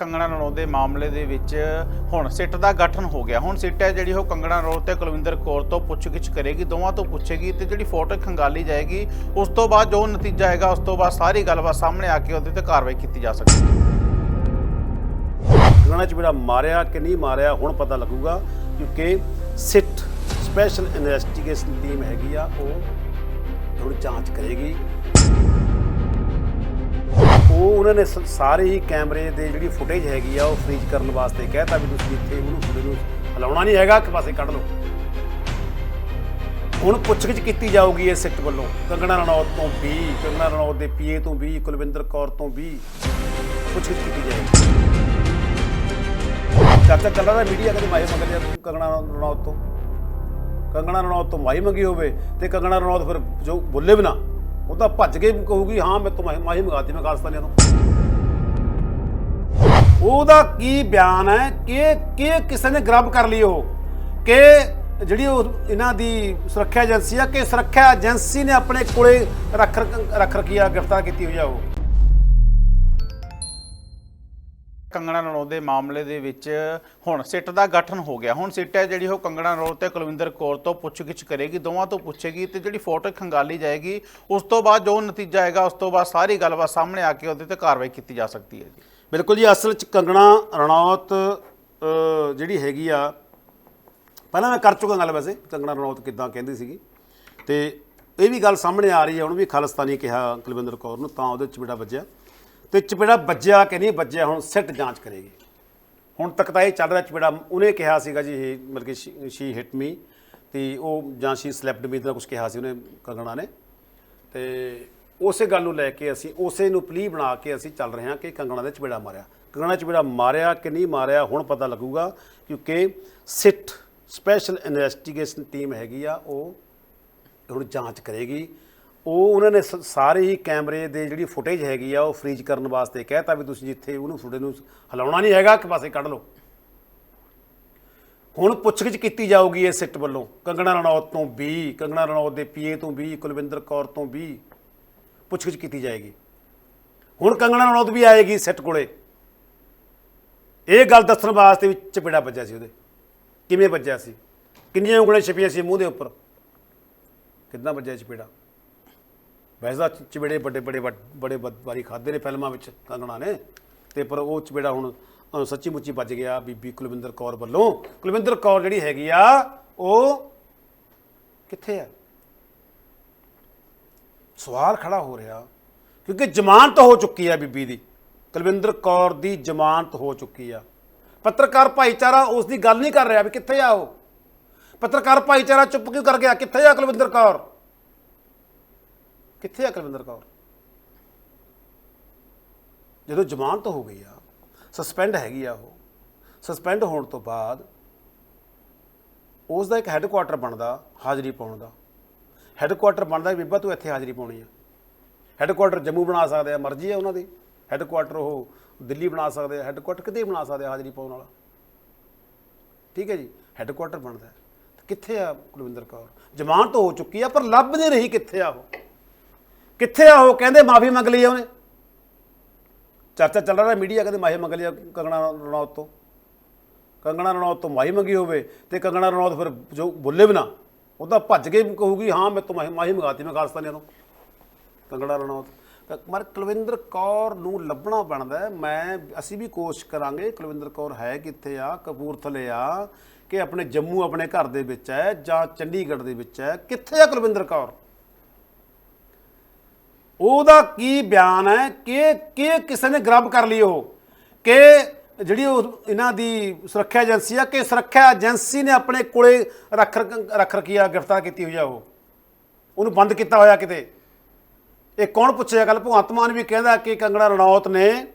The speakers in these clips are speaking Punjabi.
ਕੰਗਣਾ ਰਣੌਤ ਦੇ ਮਾਮਲੇ ਦੇ ਵਿੱਚ ਹੁਣ ਸਿੱਟ ਦਾ ਗਠਨ ਹੋ ਗਿਆ। ਹੁਣ ਸਿੱਟ ਹੈ ਜਿਹੜੀ ਉਹ ਕੰਗਣਾ ਰਣੌਤ ਤੇ ਕੁਲਵਿੰਦਰ ਕੌਰ ਤੋਂ ਪੁੱਛਗਿੱਛ ਕਰੇਗੀ, ਦੋਵਾਂ ਤੋਂ ਪੁੱਛੇਗੀ ਤੇ ਜਿਹੜੀ ਫੋਟੋ ਖੰਗਾਲੀ ਜਾਏਗੀ, ਉਸ ਤੋਂ ਬਾਅਦ ਜੋ ਨਤੀਜਾ ਆਏਗਾ ਉਸ ਤੋਂ ਬਾਅਦ ਸਾਰੀ ਗੱਲਬਾਤ ਸਾਹਮਣੇ ਆ ਕੇ ਉਹਦੇ ਤੇ ਕਾਰਵਾਈ ਕੀਤੀ ਜਾ ਸਕਦੀ ਹੈ। ਕੰਗਣਾ ਚ ਮੇਰਾ ਮਾਰਿਆ ਕਿ ਨਹੀਂ ਮਾਰਿਆ, ਹੁਣ ਪਤਾ ਲੱਗੂਗਾ ਕਿਉਂਕਿ ਸਿੱਟ ਸਪੈਸ਼ਲ ਇਨਵੈਸਟੀਗੇਸ਼ਨ ਟੀਮ ਹੈਗੀ ਆ, ਉਹ ਹੁਣ ਜਾਂਚ ਕਰੇਗੀ। ਉਹ ਉਹਨਾਂ ਨੇ ਸ- ਸਾਰੇ ਹੀ ਕੈਮਰੇ ਦੇ ਜਿਹੜੀ ਫੁਟੇਜ ਹੈਗੀ ਆ, ਉਹ ਫ੍ਰੀਜ਼ ਕਰਨ ਵਾਸਤੇ ਕਹਿਤਾ ਵੀ ਤੁਸੀਂ ਇੱਥੇ ਉਹਨੂੰ ਤੁਹਾਡੇ ਨੂੰ ਹਲਾਉਣਾ ਨਹੀਂ ਹੈਗਾ, ਇੱਕ ਪਾਸੇ ਕੱਢ ਲਓ। ਹੁਣ ਪੁੱਛਗਿੱਛ ਕੀਤੀ ਜਾਊਗੀ ਇਸ ਸਿੱਟ ਵੱਲੋਂ, ਕੰਗਣਾ ਰਣੌਤ ਤੋਂ ਵੀ, ਕੰਗਣਾ ਰਣੌਤ ਦੇ ਪੀਏ ਤੋਂ ਵੀ, ਕੁਲਵਿੰਦਰ ਕੌਰ ਤੋਂ ਵੀ ਪੁੱਛਗਿੱਛ ਕੀਤੀ ਜਾਏਗੀ। ਚਾਚਾ ਚੱਲ ਰਿਹਾ ਮੀਡੀਆ ਕਦੇ ਮਾਹੀ ਮੰਗ ਲਿਆ ਕੰਗਣਾ ਰਣੌਤ ਤੋਂ? ਕੰਗਣਾ ਰਣੌਤ ਤੋਂ ਮਾਹੀ ਮੰਗੀ ਹੋਵੇ ਤੇ ਕੰਗਣਾ ਰਣੌਤ ਫਿਰ ਜੋ ਬੋਲੇ ਵੀ ਨਾ। ਉਹ ਤਾਂ ਭੱਜ ਕੇ ਕਹੂਗੀ, ਹਾਂ, ਮੈਂ ਤੋਂ ਮਾਹੀ ਮਾਹੀ ਮੰਗਾਤੀ, ਮੈਂ ਖਾਲਸਤਾਨੀਆਂ ਤੋਂ। ਉਹਦਾ ਕੀ ਬਿਆਨ ਹੈ? ਕਿ ਕਿ ਕਿਸੇ ਨੇ ਗ੍ਰਬ ਕਰ ਲਈ ਉਹ? ਕਿ ਜਿਹੜੀ ਉਹ ਇਹਨਾਂ ਦੀ ਸੁਰੱਖਿਆ ਏਜੰਸੀ ਆ, ਕਿ ਸੁਰੱਖਿਆ ਏਜੰਸੀ ਨੇ ਆਪਣੇ ਕੋਲੇ ਰੱਖ ਰੱਖ ਰੱਖੀ ਆ, ਗ੍ਰਿਫਤਾਰ ਕੀਤੀ ਹੋਈ ਆ ਉਹ? ਕੰਗਣਾ ਰਣੌਤ ਦੇ ਮਾਮਲੇ ਦੇ ਵਿੱਚ ਹੁਣ ਸਿੱਟ ਦਾ ਗਠਨ ਹੋ ਗਿਆ। ਹੁਣ ਸਿੱਟ ਹੈ ਜਿਹੜੀ ਉਹ ਕੰਗਣਾ ਰਣੌਤ ਤੇ ਕੁਲਵਿੰਦਰ ਕੌਰ ਤੋਂ ਪੁੱਛਗਿੱਛ ਕਰੇਗੀ, ਦੋਵਾਂ ਤੋਂ ਪੁੱਛੇਗੀ ਤੇ ਜਿਹੜੀ ਫੋਟੋ ਖੰਗਾਲੀ ਜਾਏਗੀ, ਉਸ ਤੋਂ ਬਾਅਦ ਜੋ ਨਤੀਜਾ ਆਏਗਾ, ਉਸ ਤੋਂ ਬਾਅਦ ਸਾਰੀ ਗੱਲਬਾਤ ਸਾਹਮਣੇ ਆ ਕੇ ਉਹਦੇ ਤੇ ਕਾਰਵਾਈ ਕੀਤੀ ਜਾ ਸਕਦੀ ਹੈ ਜੀ। ਬਿਲਕੁਲ ਜੀ, ਅਸਲ ਚ ਕੰਗਣਾ ਰਣੌਤ ਜਿਹੜੀ ਹੈਗੀ ਆ, ਪਹਿਲਾਂ ਮੈਂ ਕਰ ਚੁੱਕਾ ਗੱਲ ਵੈਸੇ, ਕੰਗਣਾ ਰਣੌਤ ਕਿੱਦਾਂ ਕਹਿੰਦੀ ਸੀਗੀ। ਤੇ ਇਹ ਵੀ ਗੱਲ ਸਾਹਮਣੇ ਆ ਰਹੀ ਹੈ ਹੁਣ ਵੀ ਖਾਲਿਸਤਾਨੀ ਕਿਹਾ ਕੁਲਵਿੰਦਰ ਕੌਰ ਨੂੰ, ਤਾਂ ਉਹਦੇ ਚ ਬੇੜਾ ਵੱਜਿਆ। ਤੇ ਚਪੇੜਾ ਵੱਜਿਆ ਕਿ ਨਹੀਂ ਵੱਜਿਆ, ਹੁਣ ਸਿੱਟ ਜਾਂਚ ਕਰੇਗੀ। ਹੁਣ ਤੱਕ ਤਾਂ ਇਹ ਚੱਲ ਰਿਹਾ ਚਪੇੜਾ। ਉਹਨੇ ਕਿਹਾ ਸੀਗਾ ਜੀ, ਇਹ ਮਤਲਬ ਕਿ ਸ਼ੀ ਹਿੱਟ ਮੀ ਤੇ ਉਹ ਜਾਂ ਸ਼ੀ ਸਲੈਪਡ ਮੀ ਦਾ ਕੁਝ ਕਿਹਾ ਸੀ ਉਹਨੇ ਕੰਗਣਾ ਨੇ। ਤੇ ਉਸੇ ਗੱਲ ਨੂੰ ਲੈ ਕੇ ਅਸੀਂ, ਉਸੇ ਨੂੰ ਪਲੀ ਬਣਾ ਕੇ ਅਸੀਂ ਚੱਲ ਰਹੇ ਹਾਂ ਕਿ ਕੰਗਣਾ ਦੇ ਚਪੇੜਾ ਮਾਰਿਆ। ਕੰਗਣਾ ਚਪੇੜਾ ਮਾਰਿਆ ਕਿ ਨਹੀਂ ਮਾਰਿਆ, ਹੁਣ ਪਤਾ ਲੱਗੂਗਾ ਕਿਉਂਕਿ ਸਿੱਟ ਸਪੈਸ਼ਲ ਇਨਵੈਸਟੀਗੇਸ਼ਨ ਟੀਮ ਹੈਗੀ ਆ, ਉਹ ਹੁਣ ਜਾਂਚ ਕਰੇਗੀ। ਉਹ ਉਹਨਾਂ ਨੇ ਸ- ਸਾਰੇ ਹੀ ਕੈਮਰੇ ਦੇ ਜਿਹੜੀ ਫੁਟੇਜ ਹੈਗੀ ਆ, ਉਹ ਫ੍ਰੀਜ਼ ਕਰਨ ਵਾਸਤੇ ਕਹਿਤਾ ਵੀ ਤੁਸੀਂ ਜਿੱਥੇ ਉਹਨੂੰ ਤੁਹਾਡੇ ਨੂੰ ਹਿਲਾਉਣਾ ਨਹੀਂ ਹੈਗਾ, ਇੱਕ ਪਾਸੇ ਕੱਢ ਲਓ। ਹੁਣ ਪੁੱਛਗਿੱਛ ਕੀਤੀ ਜਾਊਗੀ ਇਸ ਸਿੱਟ ਵੱਲੋਂ, ਕੰਗਣਾ ਰਣੌਤ ਤੋਂ ਵੀ, ਕੰਗਣਾ ਰਣੌਤ ਦੇ ਪੀਏ ਤੋਂ ਵੀ, ਕੁਲਵਿੰਦਰ ਕੌਰ ਤੋਂ ਵੀ ਪੁੱਛਗਿੱਛ ਕੀਤੀ ਜਾਏਗੀ। ਹੁਣ ਕੰਗਣਾ ਰਣੌਤ ਵੀ ਆਏਗੀ ਸਿੱਟ ਕੋਲੇ। ਇਹ ਗੱਲ ਦੱਸਣ ਵਾਸਤੇ ਵੀ ਚਪੇੜਾ ਵੱਜਿਆ ਸੀ ਉਹਦੇ। ਕਿਵੇਂ ਵੱਜਿਆ ਸੀ? ਕਿੰਨੀਆਂ ਉਂਗਲਾਂ ਛਪੀਆਂ ਸੀ ਮੂੰਹ ਦੇ ਉੱਪਰ? ਕਿੰਨਾ ਵੱਜਿਆ ਚਪੇੜਾ? ਵੈਸੇ ਤਾਂ ਚਪੇੜੇ ਵੱਡੇ ਵੱਡੇ ਬੜੇ ਵਾਰੀ ਖਾਦੇ ਨੇ ਫਿਲਮਾਂ ਵਿੱਚ ਕੰਗਣਾ ਨੇ। ਤੇ ਪਰ ਉਹ ਚਪੇੜਾ ਹੁਣ ਸੱਚੀ ਮੁੱਚੀ ਵੱਜ ਗਿਆ ਬੀਬੀ ਕੁਲਵਿੰਦਰ ਕੌਰ ਵੱਲੋਂ। ਕੁਲਵਿੰਦਰ ਕੌਰ ਜਿਹੜੀ ਹੈਗੀ ਆ, ਉਹ ਕਿੱਥੇ ਆ? ਸਵਾਲ ਖੜਾ ਹੋ ਰਿਹਾ, ਕਿਉਂਕਿ ਜ਼ਮਾਨਤ ਹੋ ਚੁੱਕੀ ਆ ਬੀਬੀ ਦੀ। ਕੁਲਵਿੰਦਰ ਕੌਰ ਦੀ ਜ਼ਮਾਨਤ ਹੋ ਚੁੱਕੀ ਆ। ਪੱਤਰਕਾਰ ਭਾਈਚਾਰਾ ਉਸ ਦੀ ਗੱਲ ਨਹੀਂ ਕਰ ਰਿਹਾ ਵੀ ਕਿੱਥੇ ਆ ਉਹ। ਪੱਤਰਕਾਰ ਭਾਈਚਾਰਾ ਚੁੱਪ ਕਿਉਂ ਕਰ ਗਿਆ? ਕਿੱਥੇ ਆ ਕੁਲਵਿੰਦਰ ਕੌਰ? ਕਿੱਥੇ ਆ ਕੁਲਵਿੰਦਰ ਕੌਰ? ਜਦੋਂ ਜ਼ਮਾਨਤ ਹੋ ਗਈ ਆ ਸਸਪੈਂਡ ਹੈਗੀ ਆ ਉਹ ਸਸਪੈਂਡ ਹੋਣ ਤੋਂ ਬਾਅਦ ਉਸ ਦਾ ਇੱਕ ਹੈੱਡਕੁਆਟਰ ਬਣਦਾ, ਹਾਜ਼ਰੀ ਪਾਉਣ ਦਾ। ਹੈੱਡਕੁਆਟਰ ਬਣਦਾ ਵੀ ਬੀਬਾ ਤੂੰ ਇੱਥੇ ਹਾਜ਼ਰੀ ਪਾਉਣੀ ਆ। ਹੈੱਡਕੁਆਟਰ ਜੰਮੂ ਬਣਾ ਸਕਦੇ ਆ, ਮਰਜ਼ੀ ਆ ਉਹਨਾਂ ਦੀ। ਹੈੱਡਕੁਆਟਰ ਉਹ ਦਿੱਲੀ ਬਣਾ ਸਕਦੇ ਆ ਹੈੱਡਕੁਆਟਰ ਕਿਤੇ ਬਣਾ ਸਕਦੇ ਆ ਹਾਜ਼ਰੀ ਪਾਉਣ ਵਾਲਾ। ਠੀਕ ਹੈ ਜੀ ਹੈੱਡਕੁਆਟਰ ਬਣਦਾ। ਕਿੱਥੇ ਆ ਕੁਲਵਿੰਦਰ ਕੌਰ? ਜ਼ਮਾਨਤ ਹੋ ਚੁੱਕੀ ਆ, ਪਰ ਲੱਭ ਨਹੀਂ ਰਹੀ ਕਿੱਥੇ ਆ ਉਹ? ਕਿੱਥੇ ਆ ਉਹ? ਕਹਿੰਦੇ ਮਾਫੀ ਮੰਗ ਲਈ ਆ ਉਹਨੇ। ਚਰਚਾ ਚੱਲ ਰਿਹਾ ਮੀਡੀਆ, ਕਹਿੰਦੇ ਮਾਫੀ ਮੰਗ ਲਈ ਆ ਕੰਗਣਾ ਰਣੌਤ ਤੋਂ। ਕੰਗਣਾ ਰਣੌਤ ਤੋਂ ਮਾਫੀ ਮੰਗੀ ਹੋਵੇ ਤੇ ਕੰਗਣਾ ਰਣੌਤ ਫਿਰ ਜੋ ਬੋਲੇ ਵੀ ਨਾ, ਉਹ ਤਾਂ ਭੱਜ ਕੇ ਕਹੂਗੀ, ਹਾਂ, ਮੈਂ ਤੋਂ ਮਾਫੀ ਮਾਫੀ ਮੰਗਾਤੀ, ਮੈਂ ਖਾਲਸਤਾਨੀਆਂ ਤੋਂ। ਕੰਗਣਾ ਰਣੌਤ। ਤਾਂ ਮਰ ਕੁਲਵਿੰਦਰ ਕੌਰ ਨੂੰ ਲੱਭਣਾ ਬਣਦਾ ਮੈਂ, ਅਸੀਂ ਵੀ ਕੋਸ਼ਿਸ਼ ਕਰਾਂਗੇ, ਕੁਲਵਿੰਦਰ ਕੌਰ ਹੈ ਕਿੱਥੇ ਆ? ਕਪੂਰਥਲੇ ਆ ਕਿ ਆਪਣੇ ਜੰਮੂ ਆਪਣੇ ਘਰ ਦੇ ਵਿੱਚ ਹੈ ਜਾਂ ਚੰਡੀਗੜ੍ਹ ਦੇ ਵਿੱਚ ਹੈ। ਕਿੱਥੇ ਆ ਕੁਲਵਿੰਦਰ ਕੌਰ? ਉਹਦਾ ਕੀ ਬਿਆਨ ਹੈ? ਕਿ ਕਿ ਕਿਸੇ ਨੇ ਗ੍ਰਬ ਕਰ ਲਈ ਉਹ? ਕਿ ਜਿਹੜੀ ਉਹ ਇਹਨਾਂ ਦੀ ਸੁਰੱਖਿਆ ਏਜੰਸੀ ਆ, ਕਿ ਸੁਰੱਖਿਆ ਏਜੰਸੀ ਨੇ ਆਪਣੇ ਕੋਲੇ ਰੱਖ ਰੱਖ ਰੱਖੀ ਆ, ਗ੍ਰਿਫਤਾਰ ਕੀਤੀ ਹੋਈ ਆ ਉਹ? ਉਹਨੂੰ ਬੰਦ ਕੀਤਾ ਹੋਇਆ ਕਿਤੇ? ਇਹ ਕੌਣ ਪੁੱਛਿਆ ਗੱਲ ਭਗਵੰਤ ਮਾਨ ਵੀ ਕਹਿੰਦਾ ਕਿ ਕੰਗਣਾ ਰਣੌਤ ਨੇ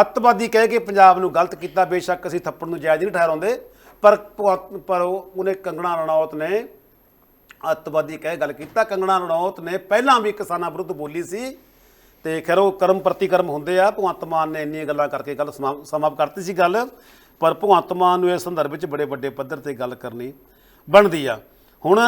ਅੱਤਵਾਦੀ ਕਹਿ ਕੇ ਪੰਜਾਬ ਨੂੰ ਗਲਤ ਕੀਤਾ। ਬੇਸ਼ੱਕ ਅਸੀਂ ਥੱਪੜ ਨੂੰ ਜਾਇਜ਼ ਨਹੀਂ ਠਹਿਰਾਉਂਦੇ, ਪਰ ਭਗਵੰਤ- ਪਰ ਉਹਨੇ ਕੰਗਣਾ ਰਣੌਤ ਨੇ ਅੱਤਵਾਦੀ ਕਹਿ ਗੱਲ ਕੀਤਾ, ਕੰਗਣਾ ਰਣੌਤ ਨੇ ਪਹਿਲਾਂ ਵੀ ਕਿਸਾਨਾਂ ਵਿਰੁੱਧ ਬੋਲੀ ਸੀ। ਤੇ ਖੈਰ ਉਹ ਕਰਮ ਪ੍ਰਤੀਕਰਮ ਹੁੰਦੇ ਆ, ਭਗਵੰਤ ਮਾਨ ਨੇ ਇੰਨੀਆਂ ਗੱਲਾਂ ਕਰਕੇ ਗੱਲ ਸਮਾ- ਸਮਾਪਤ ਕਰਤੀ ਸੀ ਗੱਲ, ਪਰ ਭਗਵੰਤ ਮਾਨ ਨੂੰ ਇਸ ਸੰਦਰਭ ਵਿੱਚ ਬੜੇ ਵੱਡੇ ਪੱਧਰ ਤੇ ਗੱਲ ਕਰਨੀ ਬਣਦੀ ਆ। ਹੁਣ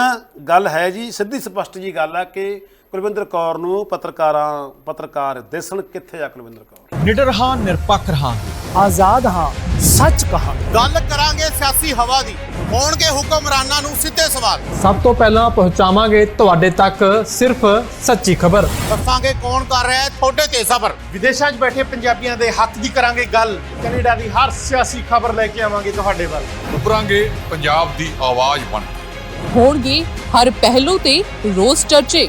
ਗੱਲ ਹੈ ਜੀ, ਸਿੱਧੀ ਸਪਸ਼ਟ ਜੀ ਗੱਲ ਆ ਕਿ ਕੁਲਵਿੰਦਰ ਕੌਰ ਨੂੰ ਪੱਤਰਕਾਰਾਂ ਪੱਤਰਕਾਰ ਦਿਸਣ ਕਿੱਥੇ ਆ ਕੁਲਵਿੰਦਰ ਕੌਰ? ਨਿਡਰ ਹਾਂ ਨਿਰਪੱਖ ਰਹਾਂਗੇ। ਆਜ਼ਾਦ ਹਾਂ ਸੱਚ ਕਹਾਂਗੇ। ਗੱਲ ਕਰਾਂਗੇ ਸਿਆਸੀ ਹਵਾ ਦੀ। ਹੋਣਗੇ ਹੁਕਮਰਾਨਾਂ ਨੂੰ ਸਿੱਧੇ ਸਵਾਲ। ਸਭ ਤੋਂ ਪਹਿਲਾਂ ਪਹੁੰਚਾਵਾਂਗੇ ਤੁਹਾਡੇ ਤੱਕ ਸਿਰਫ ਸੱਚੀ ਖਬਰ। ਦੱਸਾਂਗੇ ਕੌਣ ਕਰ ਰਿਹਾ ਹੈ ਤੁਹਾਡੇ ਤੇ ਸਬਰ। ਵਿਦੇਸ਼ਾਂ 'ਚ ਬੈਠੇ ਪੰਜਾਬੀਆਂ ਦੇ ਹੱਕ ਦੀ ਕਰਾਂਗੇ ਗੱਲ। ਕੈਨੇਡਾ ਦੀ ਹਰ ਸਿਆਸੀ ਖਬਰ ਲੈ ਕੇ ਆਵਾਂਗੇ ਤੁਹਾਡੇ ਵੱਲ। ਉੱਭਰਾਂਗੇ ਪੰਜਾਬ ਦੀ ਆਵਾਜ਼ ਬਣ ਹੋਣਗੇ ਹਰ ਪਹਿਲੂ ਤੇ ਰੋਜ਼ ਚਰਚੇ।